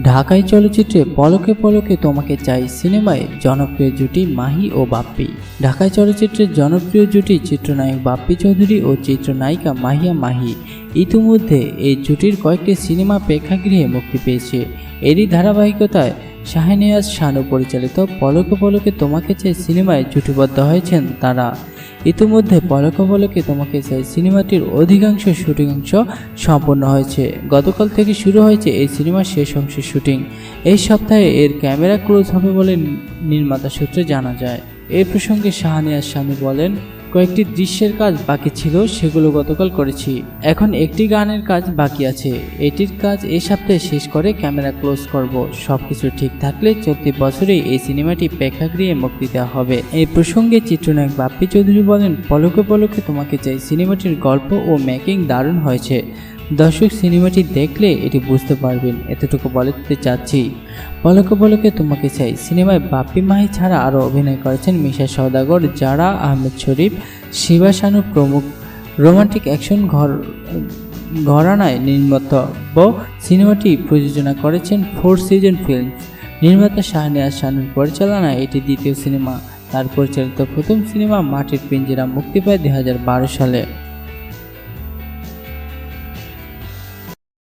ঢাকাই চলচ্চিত্রে পলকে পলকে তোমাকে চাই সিনেমায় জনপ্রিয় জুটি মাহি ও বাপ্পি। ঢাকাই চলচ্চিত্রের জনপ্রিয় জুটি চিত্রনায়ক বাপ্পি চৌধুরী ও চিত্রনায়িকা মাহিয়া মাহি ইতিমধ্যে এই জুটির কয়েকটি সিনেমা প্রেক্ষাগৃহে মুক্তি পেয়েছে। এরই ধারাবাহিকতায় শাহনেয়াজ শানু পরিচালিত পলকে পলকে তোমাকে চাই সিনেমায় জুটিবদ্ধ হয়েছেন তারা। ইতিমধ্যে পলকে পলকে তোমাকে চাই সিনেমাটির অধিকাংশ শুটিং অংশ সম্পন্ন হয়েছে। গতকাল থেকে শুরু হয়েছে এই সিনেমার শেষ অংশের শুটিং। এই সপ্তাহে এর ক্যামেরা ক্লোজ হবে বলে নির্মাতা সূত্রে জানা যায়। এই প্রসঙ্গে শাহানিয়ার স্বামী বলেন কয়েকটি দৃশ্যের কাজ বাকি ছিল, সেগুলো গতকাল করেছি। এখন একটি গানের কাজ বাকি আছে। এটির কাজ এ সপ্তাহে শেষ করে ক্যামেরা ক্লোজ করব। সবকিছু ঠিক থাকলে চলতি বছরে এই সিনেমাটি প্রেক্ষাগৃহে মুক্তি দেওয়া হবে। এই প্রসঙ্গে চিত্রনায়ক বাপ্পি চৌধুরী বলেন, পলকে পলকে তোমাকে চাই সিনেমাটির গল্প ও মেকিং দারুণ হয়েছে। দর্শক সিনেমাটি দেখলে এটি বুঝতে পারবেন, এতটুকু বলতে চাচ্ছি। পলকে পলকে তোমাকে চাই। সিনেমায় বাপ্পি মাহি ছাড়া আরও অভিনয় করেছেন মিশা সওদাগর, জারা আহমেদ শরীফ, শিবা শানু প্রমুখ। রোমান্টিক অ্যাকশন ঘর, ঘরানায় নির্মিতব্য সিনেমাটি প্রযোজনা করেছেন ফোর সিজন ফিল্মস। নির্মাতা শাহনিয়াজ শানুর পরিচালনায় এটি দ্বিতীয় সিনেমা। তার পরিচালিত প্রথম সিনেমা মাটির পিঞ্জিরা মুক্তি পায় দু হাজার বারো সালে।